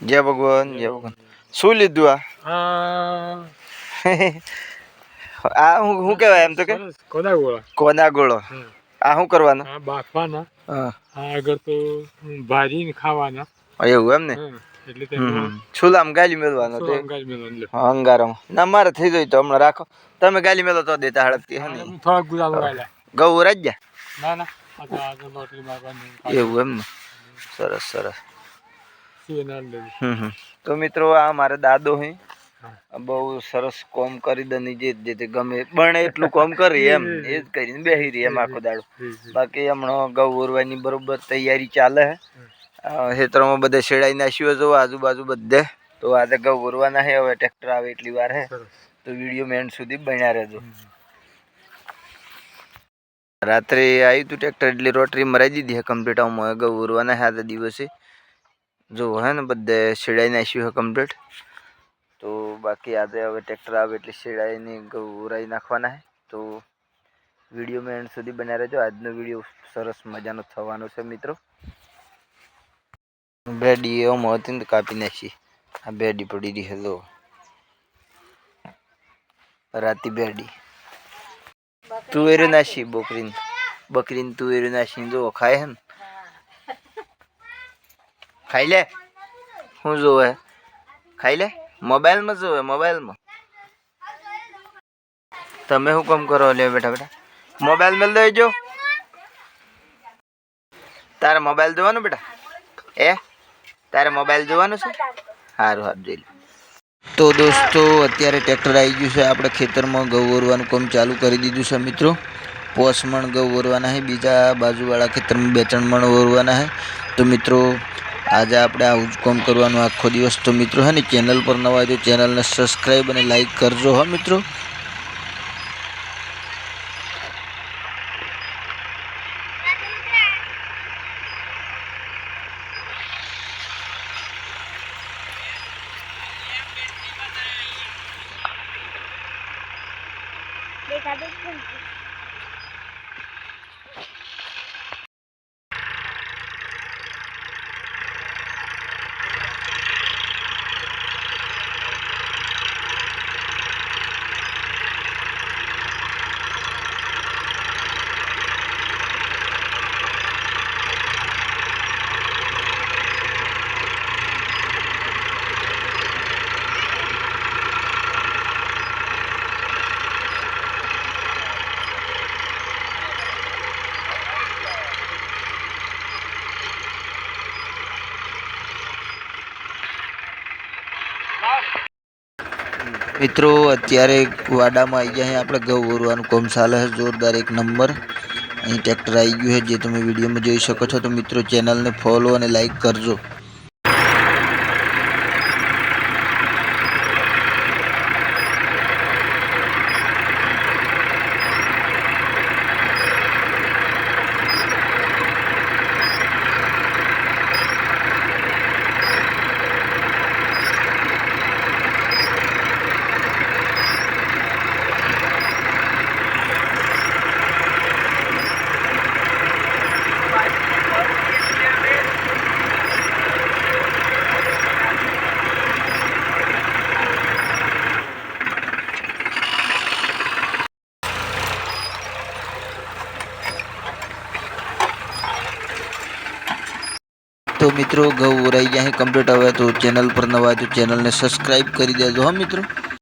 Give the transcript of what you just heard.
જય ભગવાન જય ભગવાન શું લીધું આ આ હું શું કહેવાય એમ તો કે કોના ગોળા કોના ગોળો આ શું કરવાનો બાફવાના હા આગળ તો ભાજીને ખાવાના એવું એમ ને. છુલામ ગાલી મેળવાનો શું તે અંગાજ મેળવવાનું લ્યો. હા, અંગારામાં ના મારે થઈ જાય તો હમણાં રાખો તમે ગાલી મેલો તો દેતા હડપતી હે ને. ગૌ રાજ્યા ના ના એવું એમ ને સરસ સરસ તો મિત્રો આ મારા દાદો હે. બહુ સરસ કોમ કરી દની જે જે તે ગમે પણ એટલું કોમ કરી એમ. એ જ કરીને બેહી રહી એમ આખો દાડો. બાકી હમણાં ગૌ ઓરવાની બરોબર તૈયારી ચાલે હે. ખેતરોમાં બધે શેડાઈ નાખ્યું જો આજુબાજુ બધે. તો આજે ગૌ ઓરવાના હે હવે ટ્રેક્ટર આવે એટલી વાર હે. તો વીડિયો મેન સુધી બન્યા રહેજો. રાત્રે આવ્યું હતું ટ્રેક્ટર એટલે રોટરી મરાઈ દીધી હે કમ્પ્લીટ. આમ ગૌ ઓરવાના હે આજે દિવસે. જો, હે ને, બધે શેડાઈ નાખ્યું છે કમ્પ્લીટ તો બાકી આજે હવે ટ્રેક્ટર આવે એટલે શેડાઈને ગૌ નાખવાના હે. તો વીડિયો મેં એન્ડ સુધી બન્યા રહેજો. આજનો વીડિયો સરસ મજાનો થવાનો છે, મિત્રો. બેડી એમ હતી ને કાપી નાખી. આ બેડી પડી રહી, હેલો. રાતી બેડી. તુવેર નાશી બકરીને. બકરીને તુવેર નાશી જો, ખાય હે ને. ખાઈ લે. શું જોવે? ખાઈ લે? મોબાઈલમાં જોવે, મોબાઈલમાં. તમે શું કામ કરો? લે બેટા બેટા. મોબાઈલ મેલ દઈ જો. તારે મોબાઈલ જોવાનું બેટા? એ? તારે મોબાઈલ જોવાનું છે? સારું સારું જોઈ લે. તો દોસ્તો, અત્યારે ટ્રેક્ટર આવી ગયું છે. આપણે ખેતરમાં ઘઉં ઓરવાનું કામ ચાલુ કરી દીધું છે, મિત્રો. પોસ મણ ઘઉં ઓરવાના છે. બીજા બાજુવાળા ખેતરમાં બે, ત્રણ મણ ઓરવાના છે. તો મિત્રો આજે આપણે આવું જ કામ કરવાનું આખો દિવસ તો મિત્રો હે ને ચેનલ પર નવા તો ચેનલને સબસ્ક્રાઈબ અને લાઈક કરજો હો મિત્રો. મિત્રો, અત્યારે વાડામાં આવી ગયા આપણે ઘઉં ઓરવાનું કોમ ચાલે છે જોરદાર એક નંબર. અહીં ટ્રેક્ટર આવી ગયું છે જે તમે વિડીયોમાં જોઈ શકો છો. તો મિત્રો, ચેનલને ફોલો અને લાઈક કરજો. તો મિત્રો ગૌ ઓરાઈ ગયા છે કમ્પ્લીટ. હવે તો ચેનલ પર નવા તો ચેનલને સબસ્ક્રાઈબ કરી દેજો હા મિત્રો.